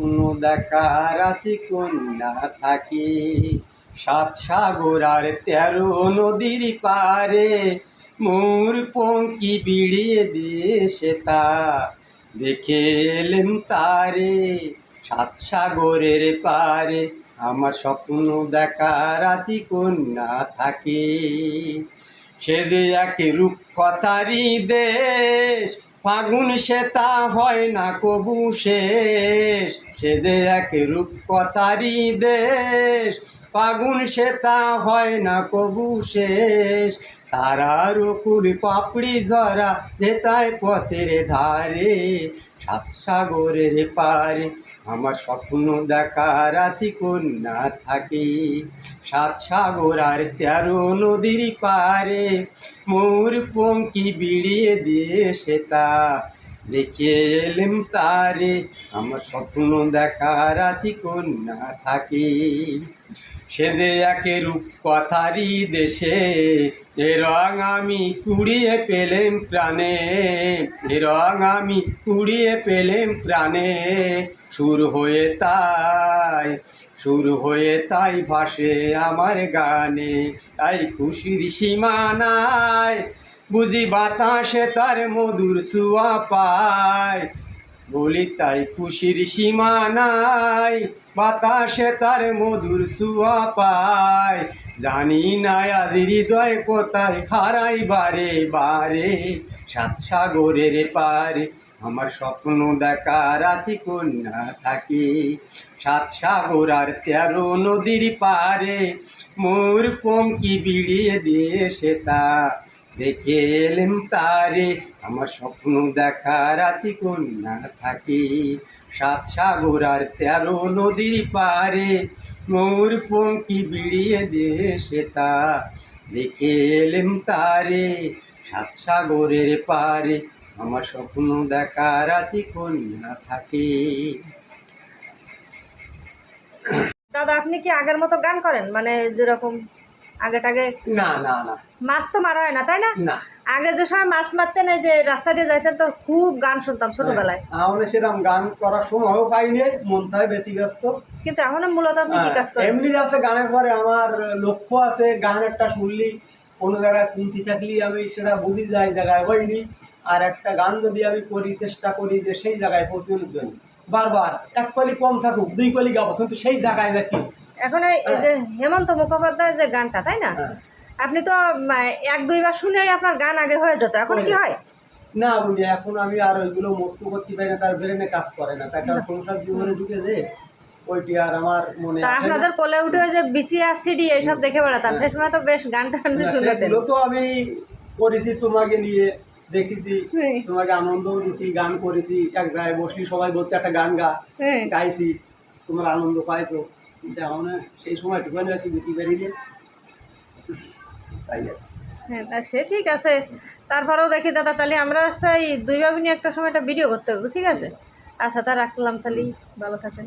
স্বপ্ন দেখার আছে কন্যা থাকি। সাত সাগর আর তেরো নদীর পারে মোর পঙ্কি বিড়িয়ে দেশে তা। দেখে এলেম তারে, সাত সাগরের পারে আমার স্বপ্ন দেখার আছে কন্যা থাকে। সে যে এক রূপকথারি দেশ ফাগুন সে তা হয় না কবু শেষ। সে যে এক রূপ কথারি দেশ। ফাগুন তা হয় না কবু শেষ। তারার ওকুর পাপড়ি ঝরা যেতায় পথের ধারে। সাত সাগরের পারে আমার স্বপ্ন দেখার আছে কন্যা থাকে। সাত সাগর আর তেরো নদীর পারে। মোর পঙ্কি বিড়িয়ে দিয়ে সেতা দেখে এলেম তারে। আমার স্বপ্ন দেখার আছে কন্যা থাকে। সে যে একে রূপ কথারই দেশে, এ রং আমি কুড়িয়ে পেলেম প্রাণে, এ রং আমি কুড়িয়ে পেলেম প্রাণে। সুর হয়ে তাই, সুর হয়ে তাই ভাসে আমার গানে, তাই খুশির সীমানায় বুঝি বাতাসে তার মধুর সুয়া পায়। বলি তাই খুশির সীমা নাই, বাতাসে তার মধুর সুয়া পায়। জানি না আজ হৃদয় কোথায় হারাই বারে বারে, সাত সাগরের পারে। আমার স্বপ্ন দেখার আছে কন্যা থাকে। সাত সাগর আর তেরো নদীর পারে, মোর পঙ্কি বিড়িয়ে দিয়ে সে তা দেখে এলেম তারে, আমার স্বপ্ন দেখার আছে কন্যা থাকে। সাত সাগর আর তেরো নদীর পারে, মোর পঙ্কি বিড়িয়ে সে তা দেখে এলেম তারে, সাত সাগরের পারে, আমার স্বপ্ন দেখার আছে কন্যা থাকে। দাদা, আপনি কি আগের মতো গান করেন? মানে যেরকম আগে টাগে না না না। মাছ তো মারা হয় না তাই না? না। আগে যে সময় মাছ মারতেন এই যে রাস্তা দিয়ে যাইতেন তো খুব গান শুনতাম ছোটবেলায়। আমরা সেরকম গান করার সময়ও পাইনি মন থাকে ব্যতিব্যস্ত। কিন্তু এখন মূলত আপনি কি কাজ হ্যাঁ, করেন? এমনি আছে গানের পরে আমার লক্ষ্য আছে গান একটা শুনলি কোনো জায়গায় কুঞ্চি থাকলি আমি সেটা বুঝি যাই জায়গায় হয়নি। আর একটা গান যদি আমি করি চেষ্টা করি যে সেই জায়গায় পৌঁছানোর জন্য। বারবার এক কলি কম থাকুক দুই কলি গাবো কিন্তু সেই জায়গায় নাকি এখন এই এই যে হেমন্ত মুখোপাধ্যায়ের যে গানটা তাই না? হ্যাঁ। আপনি তো এক দুইবার শুনেই আপনার গান আগে হয়ে যেত এখন কি হয় না বুঝি এখন আমি আর ওইগুলো মস্ত করতে পারি না তার ব্রেনে কাজ করে না। তার কারণ সংসার জীবনে ঢুকে যে ওইটি আর আমার মনে আপনাদের কোলে উঠে যে বিসিআর সিডি এইসব দেখে বেড়াতাম সে সময় তো বেশ গান টান শুনতেন। তো আমি করেছি তোমাকে নিয়ে দেখেছি তোমাকে আনন্দও দিছি গান করেছি এক জায়গায় বসি সবাই বলতে একটা গান গা হ্যাঁ। গাইছি তোমার আনন্দ পাইছো। হ্যাঁ তা সে ঠিক আছে। তারপরেও দেখি, দাদা, তাহলে আমরা আচ্ছা এই দুই ভাবি নিয়ে একটা সময় একটা ভিডিও করতে হবে, ঠিক আছে? আচ্ছা তা রাখলাম, তাহলে। ভালো থাকেন।